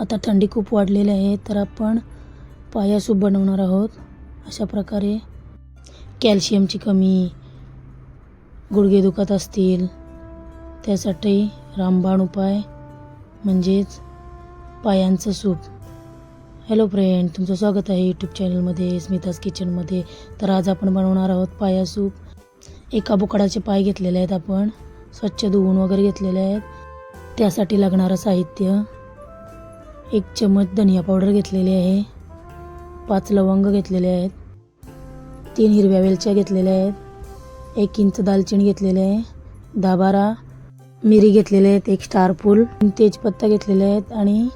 आता थंडी खूप वाढलेली आहे तर आपण पाया सूप बनवणार आहोत. अशा प्रकारे कॅल्शियमची कमी गुडघे दुखत असतील. त्यासाठी रामबाण उपाय म्हणजेच पायांचं सूप. हॅलो फ्रेंड तुमचं स्वागत आहे यूट्यूब चॅनलमध्ये स्मिताज किचनमध्ये तर आज आपण बनवणार आहोत पाया सूप एका बोकडाचे पाय घेतलेले आहेत आपण स्वच्छ धुवून वगैरे घेतलेले आहेत. त्यासाठी लागणारं साहित्य एक चमच धनिया पावडर घेतलेली आहे. पाच लवंग घेतलेले आहेत. तीन हिरव्या वेलच्या घेतलेल्या आहेत. एक इंच दालचिनी घेतलेली आहे. दहा बारा मिरी घेतलेले आहेत. एक स्टार फूल तीन तेजपत्ता घेतलेले आहेत आणि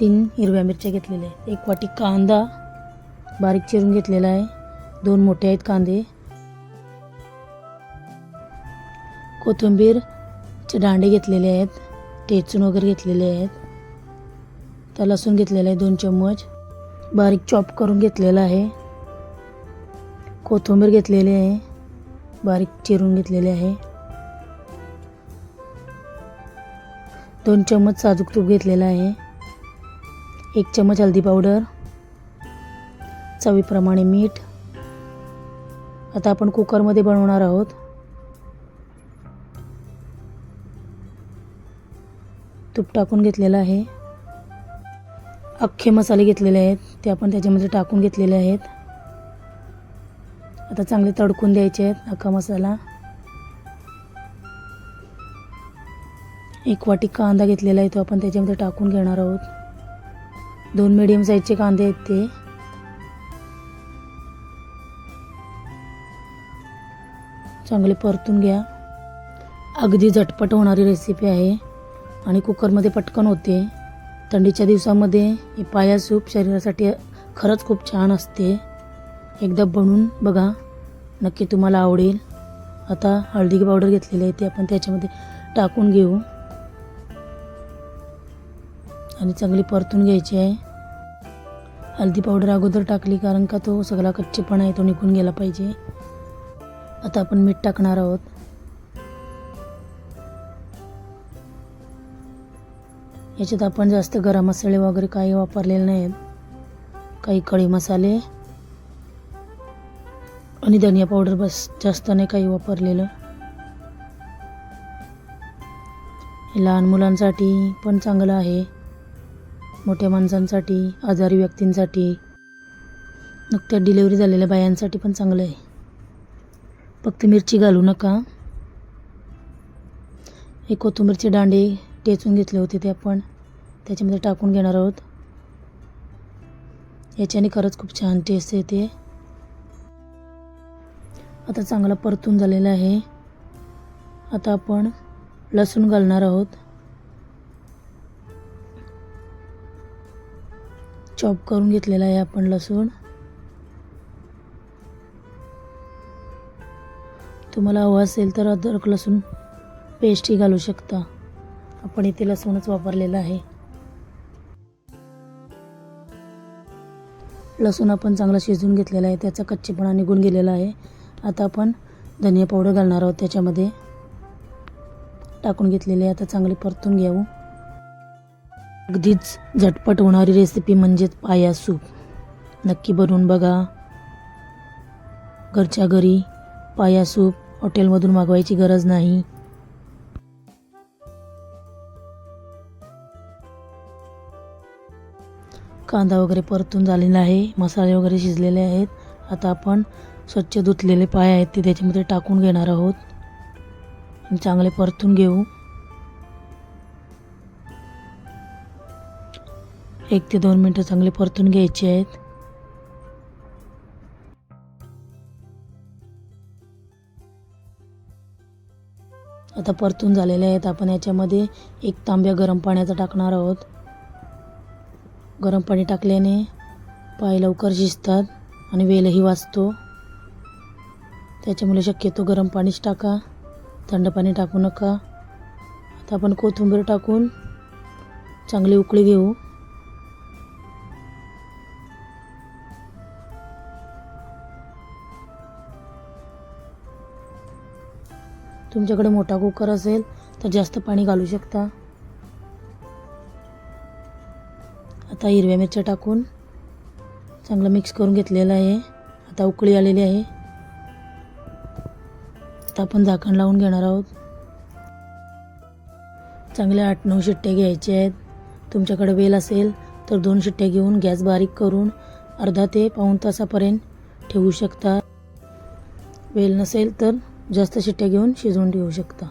तीन हिरव्या मिरच्या घेतलेल्या आहेत. एक वाटी कांदा बारीक चिरून घेतलेला आहे. दोन मोठे आहेत कांदे. कोथिंबीरचे दांडे घेतलेले आहेत. टेचून वगैरे घेतलेले आहेत. त्या लसूण घेतलेला आहे दोन चम्मच. बारीक चॉप करून घेतलेला आहे. कोथिंबीर घेतलेली आहे. बारीक चिरून घेतलेली आहे. दोन चम्मच साजूक तूप घेतलेला आहे. एक चम्मच हल्दी पावडर. चवीप्रमाणे मीठ. आता आपण कुकरमध्ये बनवणार आहोत. तूप टाकून घेतलेलं आहे. अख्खे मसाले घेतलेले आहेत. ते आपण त्याच्यामध्ये टाकून घेतलेले आहेत. आता चांगले तडकून द्यायचे आहेत अख्खा मसाला. एक वाटी कांदा घेतलेला आहे तो आपण त्याच्यामध्ये टाकून घेणार आहोत. दोन मिडियम साईजचे कांदे आहेत ते. चांगले परतून घ्या. अगदी झटपट होणारी रेसिपी आहे. आणि कुकरमध्ये पटकन होते. थंडीच्या दिवसामध्ये ही पाया सूप शरीरासाठी खरंच खूप छान असते. एकदा बनवून बघा. नक्की तुम्हाला आवडेल. आता हळदी पावडर घेतलेली आहे ती आपण त्याच्यामध्ये टाकून घेऊ. आणि चांगली परतून घ्यायची आहे. हळदी पावडर अगोदर टाकली कारण का तो सगळा कच्चेपणा आहे तो निघून गेला पाहिजे. आता आपण मीठ टाकणार आहोत. याच्यात आपण जास्त गरम मसाले वगैरे काही वापरलेले नाहीत. काही खडे मसाले आणि धनिया पावडर बस जास्त नाही काही वापरलेलं. लहान मुलांसाठी पण चांगलं आहे. मोठ्या माणसांसाठी आजारी व्यक्तींसाठी. नुकत्या डिलेवरी झालेल्या बायांसाठी पण चांगलं आहे. फक्त मिरची घालू नका. हे कोथिंबीरचे दांडे टेचून घेतले होते ते आपण. त्याच्यामध्ये टाकून घेणार आहोत. याच्याने खरंच खूप छान टेस्ट येते. आता चांगला परतून झालेला आहे. आता आपण लसूण घालणार आहोत. चॉप करून घेतलेला आहे आपण लसूण. तुम्हाला हवं असेल तर अद्रक लसूण पेस्टही घालू शकता. आपण इथे लसूणच वापरलेलं आहे. लसूण आपण चांगला शिजवून घेतलेला आहे. त्याचा कच्चेपणा निघून गेलेला आहे. आता आपण धनिया पावडर घालणार आहोत. त्याच्यामध्ये टाकून घेतलेले आहे. आता चांगली परतून घ्यावं अगदीच झटपट होणारी रेसिपी म्हणजेच पाया सूप. नक्की बनवून बघा. घरच्या घरी पाया सूप हॉटेलमधून मागवायची गरज नाही. कांदा वगैरे परतून झालेला आहे. मसाले वगैरे शिजलेले आहेत. आता आपण स्वच्छ धुतलेले पाय आहेत ते त्याच्यामध्ये टाकून घेणार आहोत. आणि चांगले परतून घेऊ. एक ते दोन मिनटं चांगले परतून घ्यायचे आहेत. आता परतून झालेले आहेत. आपण याच्यामध्ये एक तांब्या गरम पाण्याचा टाकणार आहोत. गरम पाणी टाकल्याने पाय लवकर शिजतात आणि वेलही वाचतो. त्याच्यामुळे शक्यतो गरम पाणीच टाका. थंड पाणी टाकू नका. आता आपण कोथिंबीर टाकून चांगली उकळी घेऊ. तुमच्याकडे मोठा कुकर असेल तर जास्त पाणी घालू शकता. आता हिरव्या मिरच्या टाकून चांगलं मिक्स करून घेतलेलं आहे. आता उकळी आलेली आहे. आता आपण झाकण लावून घेणार आहोत. चांगले आठ नऊ शिट्ट्या घ्यायचे आहेत. तुमच्याकडे वेल असेल तर दोन शिट्ट्या घेऊन गॅस बारीक करून अर्धा ते पाऊण तासापर्यंत ठेवू शकता. वेल नसेल तर जास्त शिट्ट्या घेऊन शिजवून ठेवू शकता.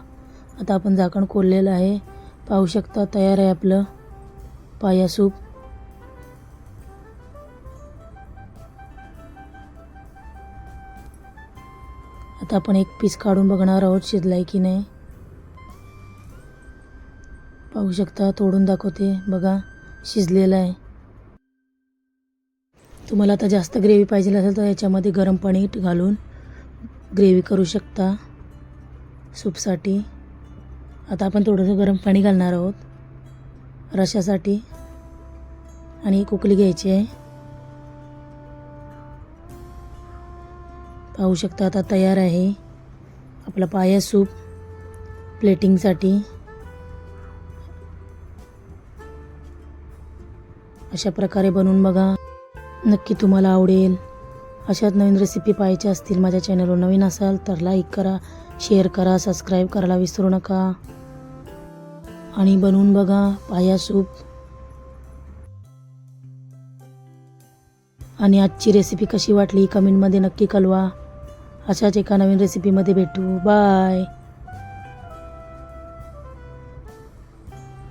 आता आपण झाकण खोललेलं आहे. पाहू शकता तयार आहे आपलं पाया सूप. आता आपण एक पीस काढून बघणार आहोत शिजलाय की नाही. पाहू शकता तोडून दाखवते. बघा शिजलेलं आहे. तुम्हाला आता जास्त ग्रेव्ही पाहिजे असेल तर याच्यामध्ये गरम पाणी घालून ग्रेव्ही करू शकता सूपसाठी. आता आपण थोडंसं गरम पाणी घालणार आहोत रशासाठी. आणि एक घ्यायची आहे. पाहू शकता आता तयार आहे. आपला पाया सूप प्लेटिंगसाठी. अशा प्रकारे बनवून बघा. नक्की तुम्हाला आवडेल. अशाच नवीन रेसिपी पाहायच्या असतील माझ्या चॅनलवर नवीन असाल तर लाईक करा शेअर करा सबस्क्राईब करायला विसरू नका. आणि बनवून बघा पाया सूप. आणि आजची रेसिपी कशी वाटली? कमेंटमध्ये नक्की कळवा. अशाच एका नवीन रेसिपीमध्ये भेटू. बाय